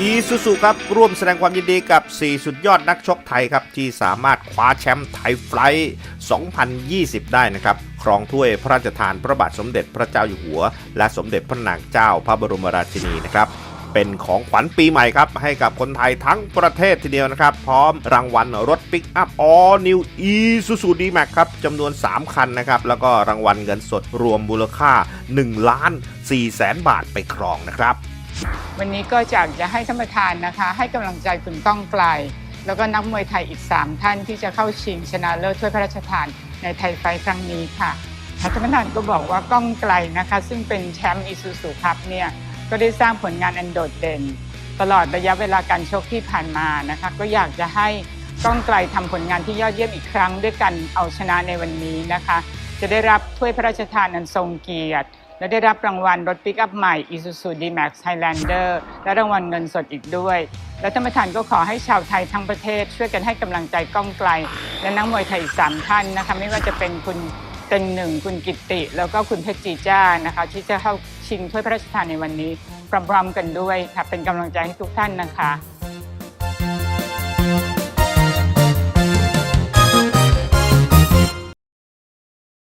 อีซูซูครับร่วมแสดงความยินดีกับ 4 สุดยอดนักชกไทยครับ ที่สามารถคว้าแชมป์ไทยไฟล์2020 ได้นะครับ ครองถ้วยพระราชทานพระบาทสมเด็จพระเจ้าอยู่หัว และสมเด็จพระนางเจ้าพระบรมราชินีนะครับเป็นของขวัญปีใหม่ครับ ให้กับคนไทยทั้งประเทศทีเดียวนะครับ พร้อมรางวัลรถปิกอัพออนิวอีซูซูดีแม็กครับจำนวน 3 คันนะครับ แล้วก็รางวัลเงินสดรวมมูลค่า 1 ล้าน4แสนบาทไปครองนะครับ วันนี้ก็อยากจะให้ท่านประธานนะคะ ให้กำลังใจคุณก้องไกล แล้วก็นักมวยไทยอีก 3 ท่านที่จะเข้าชิงชนะเลิศถ้วยพระราชทานในไทยไฟท์ครั้งนี้ค่ะท่านประธานก็บอกว่าก้องไกลนะคะ ซึ่งเป็นแชมป์อีซูซูคัพเนี่ยก็ได้สร้างผลงานอันโดดเด่น ตลอดระยะเวลาการชกที่ผ่านมานะคะ ก็อยากจะให้ก้องไกลทำผลงานที่ยอดเยี่ยมอีกครั้ง ด้วยกันเอาชนะในวันนี้นะคะ จะได้รับถ้วยพระราชทานอันทรงเกียรติ และได้รับรางวัลรถปิกอัพใหม่ Isuzu D-Max Highlander และรางวัลเงินสดอีกด้วย และท่านประธานก็ขอให้ชาวไทยทั้งประเทศ ช่วยกันให้กำลังใจก้องไกล และนักมวยไทยอีกสามท่านนะคะไม่ว่าจะเป็นคุณเต็งหนึ่งคุณกิตติ แล้วก็คุณเพชรจีจ้านะคะ ที่จะเข้าชิงถ้วยพระราชทานในวันนี้พร้อมๆกันด้วยค่ะเป็นกำลังใจให้ทุกท่านนะคะ